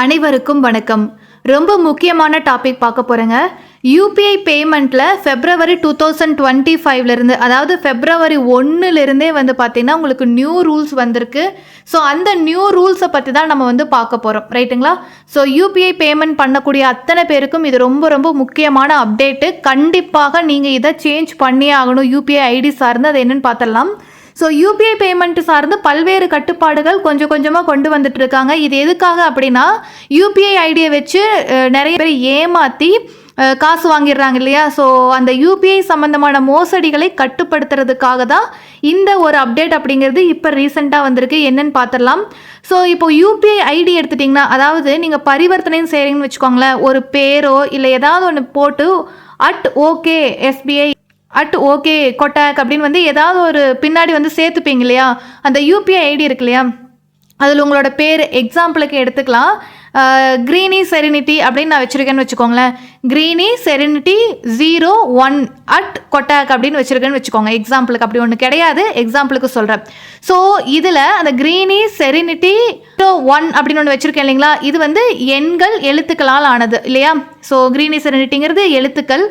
அனைவருக்கும் வணக்கம். ரொம்ப முக்கியமான டாபிக் பார்க்க போகிறேங்க யூபிஐ பேமெண்ட்டில் ஃபெப்ரவரி டூ தௌசண்ட் டுவெண்ட்டி ஃபைவ்லேருந்து அதாவது ஃபெப்ரவரி ஒன்றுலேருந்தே வந்து பார்த்திங்கன்னா உங்களுக்கு நியூ ரூல்ஸ் வந்திருக்கு. ஸோ அந்த நியூ ரூல்ஸை பற்றி தான் நம்ம வந்து பார்க்க போகிறோம் ரைட்டுங்களா ஸோ யூபிஐ பேமெண்ட் பண்ணக்கூடிய அத்தனை பேருக்கும் இது ரொம்ப ரொம்ப முக்கியமான அப்டேட்டு கண்டிப்பாக நீங்கள் இதை சேஞ்ச் பண்ணியே ஆகணும். யூபிஐ ஐடி சார்ந்து அது என்னென்னு பார்த்துடலாம் ஸோ யூபிஐ பேமெண்ட் சார்ந்து பல்வேறு கட்டுப்பாடுகள் கொஞ்சம் கொஞ்சமாக கொண்டு வந்துட்டு இருக்காங்க இது எதுக்காக அப்படின்னா யூபிஐ ஐடியை வச்சு நிறைய பேர் ஏமாற்றி காசு வாங்கிடுறாங்க இல்லையா? ஸோ அந்த யூபிஐ சம்மந்தமான மோசடிகளை கட்டுப்படுத்துறதுக்காக தான் இந்த ஒரு அப்டேட் அப்படிங்கிறது இப்போ ரீசெண்டாக வந்திருக்கு. என்னன்னு பார்த்துடலாம் ஸோ இப்போ யூபிஐ ஐடி எடுத்துட்டிங்கன்னா அதாவது நீங்கள் பரிவர்த்தனையும் செய்கிறீங்கன்னு வச்சுக்கோங்களேன். ஒரு பேரோ இல்லை ஏதாவது ஒன்று போட்டு at okay SBI at okay Kotak அப்படின்னு வந்து ஏதாவது ஒரு பின்னாடி வந்து சேர்த்துப்பீங்க இல்லையா? அந்த யூபிஐ ஐடி இருக்கு இல்லையா? அதில் உங்களோட பேர் எக்ஸாம்பிளுக்கு எடுத்துக்கலாம். க்ரீனி செரினிட்டி அப்படின்னு நான் வச்சுருக்கேன்னு வச்சுக்கோங்களேன். Greeny serenity zero one at Kotak அப்படின்னு வச்சுருக்கேன்னு வச்சுக்கோங்க. எக்ஸாம்பிளுக்கு அப்படி ஒன்று கிடையாது. எக்ஸாம்பிளுக்கு சொல்கிறேன் ஸோ இதில் அந்த க்ரீனி செரினிட்டி ஒன் அப்படின்னு ஒன்று வச்சுருக்கேன் இல்லைங்களா? இது வந்து எண்கள் எழுத்துக்களால் ஆனது இல்லையா? ஸோ க்ரீனி செரினிட்டிங்கிறது எழுத்துக்கள்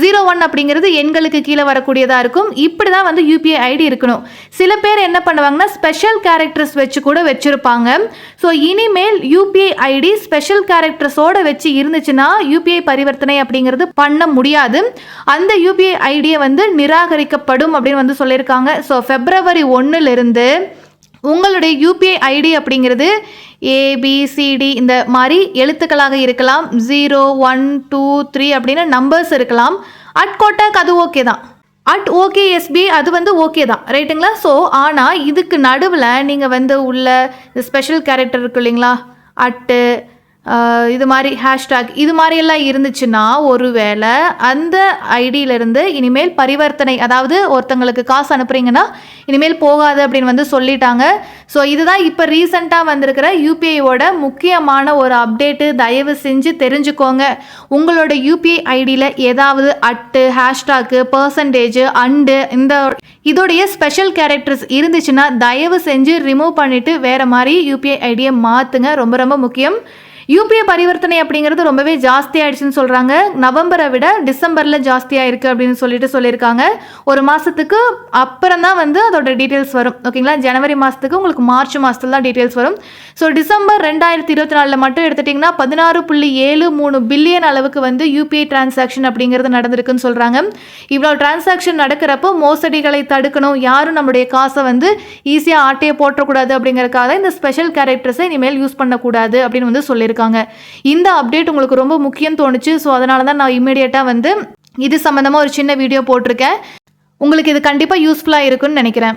ஜீரோ ஒன் அப்படிங்கிறது எண்களுக்கு கீழே வரக்கூடியதாக இருக்கும். இப்படி தான் வந்து யூபிஐ ஐடி இருக்கணும். சில பேர் என்ன பண்ணுவாங்கன்னா ஸ்பெஷல் கேரக்டர்ஸ் வச்சு கூட வச்சுருப்பாங்க. ஸோ இனிமேல் யூபிஐ ஐடி ஸ்பெஷல் கேரக்டர்ஸோட வச்சு இருந்துச்சுன்னா யூபிஐ பரிவர்த்தனை அப்படிங்கிறது பண்ண முடியாது. அந்த யூபிஐ ஐடியை வந்து நிராகரிக்கப்படும் அப்படின்னு வந்து சொல்லியிருக்காங்க. ஸோ ஃபெப்ரவரி ஒன்றுலேருந்து உங்களுடைய யூபிஐ ஐடி அப்படிங்கிறது ஏபிசிடி இந்த மாதிரி எழுத்துக்களாக இருக்கலாம். ஜீரோ ஒன் டூ த்ரீ அப்படின்னு நம்பர்ஸ் இருக்கலாம். அட் கோட்டாக் அது ஓகே தான். அட் ஓகே எஸ்பி அது வந்து ஓகே தான். ரைட்டுங்களா ஸோ ஆனால் இதுக்கு நடுவில் நீங்கள் வந்து உள்ள ஸ்பெஷல் கேரக்டர் இருக்கு இல்லைங்களா? அட்டு இது மாதிரி ஹேஷ்டாக் இது மாதிரியெல்லாம் இருந்துச்சுன்னா ஒருவேளை அந்த ஐடியிலேருந்து இனிமேல் பரிவர்த்தனை அதாவது ஒருத்தங்களுக்கு காசு அனுப்புறீங்கன்னா இனிமேல் போகாது அப்படின்னு வந்து சொல்லிட்டாங்க. ஸோ இதுதான் இப்போ ரீசண்டாக வந்திருக்கிற யூபிஐயோட முக்கியமான ஒரு அப்டேட்டு தயவு செஞ்சு தெரிஞ்சுக்கோங்க. உங்களோட யூபிஐ ஐடியில் ஏதாவது அட்டு ஹேஷ்டாக்கு பர்சன்டேஜ் அண்டு இந்த இதோடைய ஸ்பெஷல் கேரக்டர்ஸ் இருந்துச்சுன்னா தயவு செஞ்சு ரிமூவ் பண்ணிவிட்டு வேறு மாதிரி யூபிஐ ஐடியை மாற்றுங்க ரொம்ப ரொம்ப முக்கியம். யூபிஐ பரிவர்த்தனை அப்படிங்கிறது ரொம்பவே ஜாஸ்தி ஆயிடுச்சுன்னு சொல்கிறாங்க நவம்பரை விட டிசம்பரில் ஜாஸ்தியாக இருக்குது அப்படின்னு சொல்லிட்டு சொல்லியிருக்காங்க. ஒரு மாதத்துக்கு அப்புறம் தான் வந்து அதோட டீட்டெயில்ஸ் வரும். ஓகேங்களா ஜனவரி மாதத்துக்கு உங்களுக்கு மார்ச் மாதத்துல தான் டீட்டெயில்ஸ் வரும். ஸோ டிசம்பர் ரெண்டாயிரத்தி இருபத்தி நாலில் மட்டும் எடுத்துட்டிங்கன்னா பதினாறு புள்ளி ஏழு மூணு பில்லியன் அளவுக்கு வந்து யூபிஐ டிரான்சாக்ஷன் அப்படிங்கிறது நடந்திருக்குன்னு சொல்கிறாங்க இவ்வளோ டிரான்சாக்ஷன் நடக்கிறப்போ மோசடிகளை தடுக்கணும். யாரும் நம்முடைய காசை வந்து ஈஸியாக ஆட்டையை போட்டக்கூடாது அப்படிங்கிறக்காக இந்த ஸ்பெஷல் கேரக்டர்ஸை இனிமேல் யூஸ் பண்ணக்கூடாது அப்படின்னு வந்து சொல்லியிருக்காங்க இந்த அப்டேட் உங்களுக்கு ரொம்ப முக்கியம் தோணுச்சு. ஸோ அதனால தான் நான் இமீடியட்டாக வந்து இது சம்மந்தமாக ஒரு சின்ன வீடியோ போட்டிருக்கேன். உங்களுக்கு இது கண்டிப்பாக யூஸ்ஃபுல்லாக இருக்குன்னு நினைக்கிறேன்.